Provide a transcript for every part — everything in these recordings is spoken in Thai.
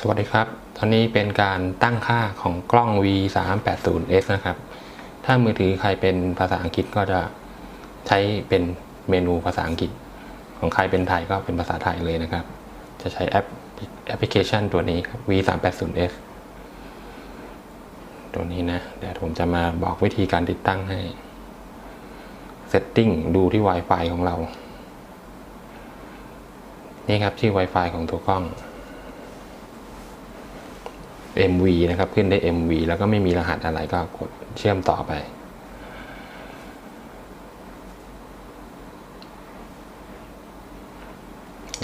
สวัสดีครับ ตอนนี้เป็นการตั้งค่าของกล้อง V 3 8 0 S นะครับ ถ้ามือถือใครเป็นภาษาอังกฤษก็จะใช้เป็นเมนูภาษาอังกฤษ ของใครเป็นไทยก็เป็นภาษาไทยเลยนะครับ จะใช้แอปแอปพลิเคชันตัวนี้ครับ V 3 8 0 S ตัวนี้นะ เดี๋ยวผมจะมาบอกวิธีการติดตั้งให้ Setting ดูที่ Wi-Fi ของเรา นี่ครับชื่อ Wi-Fi ของตัวกล้อง MV นะครับ ขึ้นได้ MV แล้วก็ไม่มีรหัสอะไรก็กดเชื่อมต่อไป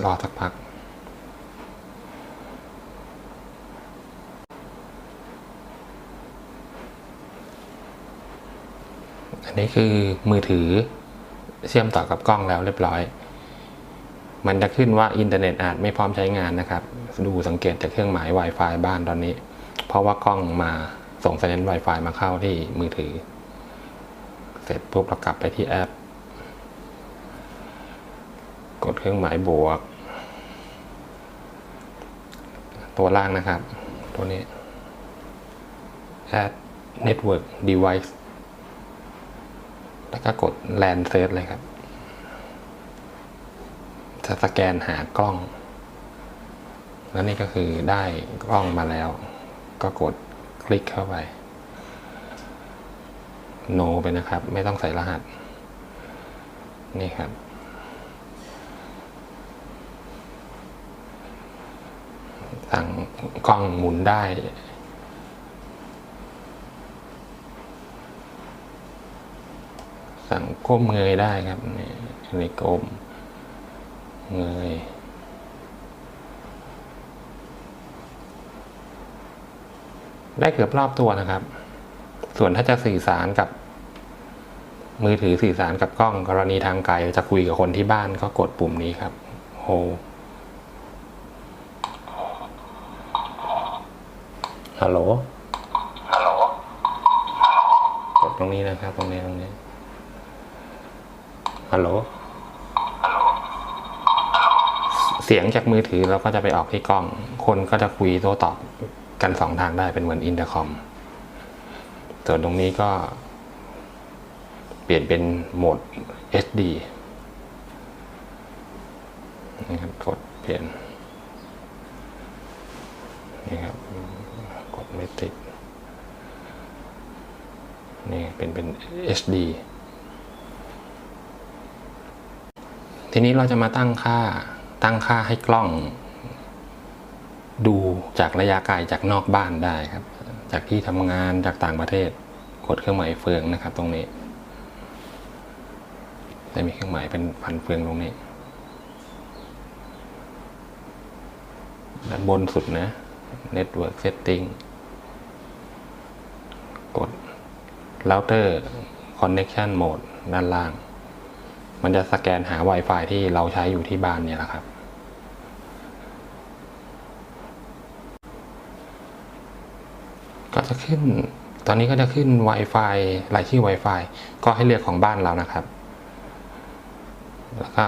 รอสักพัก อันนี้คือมือถือเชื่อมต่อกับกล้องแล้วเรียบร้อย มันจะขึ้นว่าอินเทอร์เน็ตอาจไม่พร้อมใช้งานนะครับ ดูสังเกตจากเครื่องหมาย Wi-Fi บ้านตอนนี้ เพราะว่ากล้องมาส่งสัญญาณ Wi-Fi มาเข้าที่มือถือ เสร็จปุ๊บเรากลับไปที่แอป กดเครื่องหมายบวก ตัวล่างนะครับ ตัวนี้ add network device แล้วก็กด LAN search เลยครับ จะสแกนหากล้อง แล้วนี่ก็คือได้กล้องมาแล้ว ก็กดคลิกเข้าไป no ไปนะครับ ไม่ต้องใส่รหัส นี่ครับ สั่งกล้องหมุนได้สั่งก้มเงยได้ครับนี่อันก้ม เงยได้เกือบรอบตัวนะครับ ส่วนถ้าจะสื่อสารกับ มือถือสื่อสารกับกล้องกรณีทางไกลจะคุยกับคนที่บ้านก็กดปุ่มนี้ครับโฮฮัลโหลฮัลโหลกดตรงนี้นะครับ ตรงนี้ตรงนี้ฮัลโหล ฮัลโหล เสียงจากมือถือเราก็จะไปออกที่กล้อง คนก็จะคุยโต้ตอบกันสองทางได้เป็นเหมือนอินเตอร์คอมส่วนตรงนี้ก็ เปลี่ยนเป็นโหมด SD นี่ครับกดเปลี่ยนนี่ครับกดไม่ติดนี่เป็นเป็น HD ทีนี้เราจะมาตั้งค่า ตั้งค่าให้กล้อง ดูจากระยะไกลจากนอกบ้านได้ครับ จากที่ทำงานจากต่างประเทศ กดเครื่องหมายเฟืองนะครับ ตรงนี้จะมีเครื่องหมายเป็นพันเฟืองตรงนี้ด้านบนสุดนะ Network Setting กด Router Connection Mode ด้านล่าง มันจะสแกนหา Wi-Fi ที่เราใช้อยู่ที่บ้านเนี่ยแหละครับ ก็จะขึ้น ตอนนี้ก็จะขึ้น Wi-Fi รายชื่อ Wi-Fi ก็ให้เลือกของบ้านเรานะครับ แล้วก็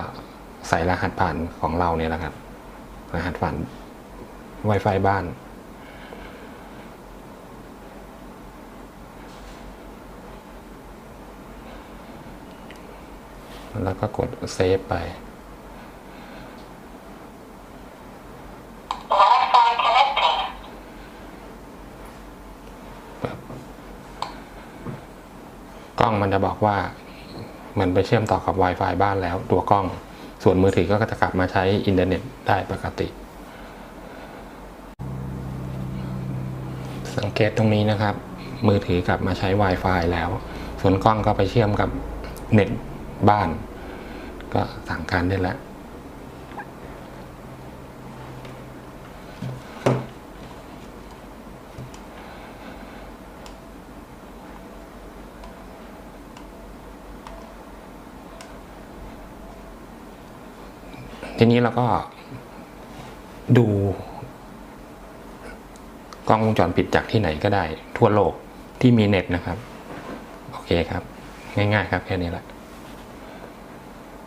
ใส่รหัสผ่านของเราเนี่ยแหละครับ รหัสผ่าน Wi-Fi บ้าน แล้วก็กดเซฟไปกล้องมันจะบอกว่าเหมือนไปเชื่อมต่อกับ Wi-Fi บ้านแล้ว ตัวกล้องส่วนมือถือก็จะกลับมาใช้อินเทอร์เน็ตได้ปกติ สังเกตตรงนี้นะครับ มือถือกลับมาใช้ Wi-Fi แล้ว ส่วนกล้องก็ไปเชื่อมกับเน็ตบ้าน ก็สั่งการได้แล้วทีนี้เราก็ดูกล้องวงจรปิดจากที่ไหนก็ได้ ทั่วโลกที่มีเน็ตนะครับ โอเคครับ ง่ายๆครับแค่นี้แหละ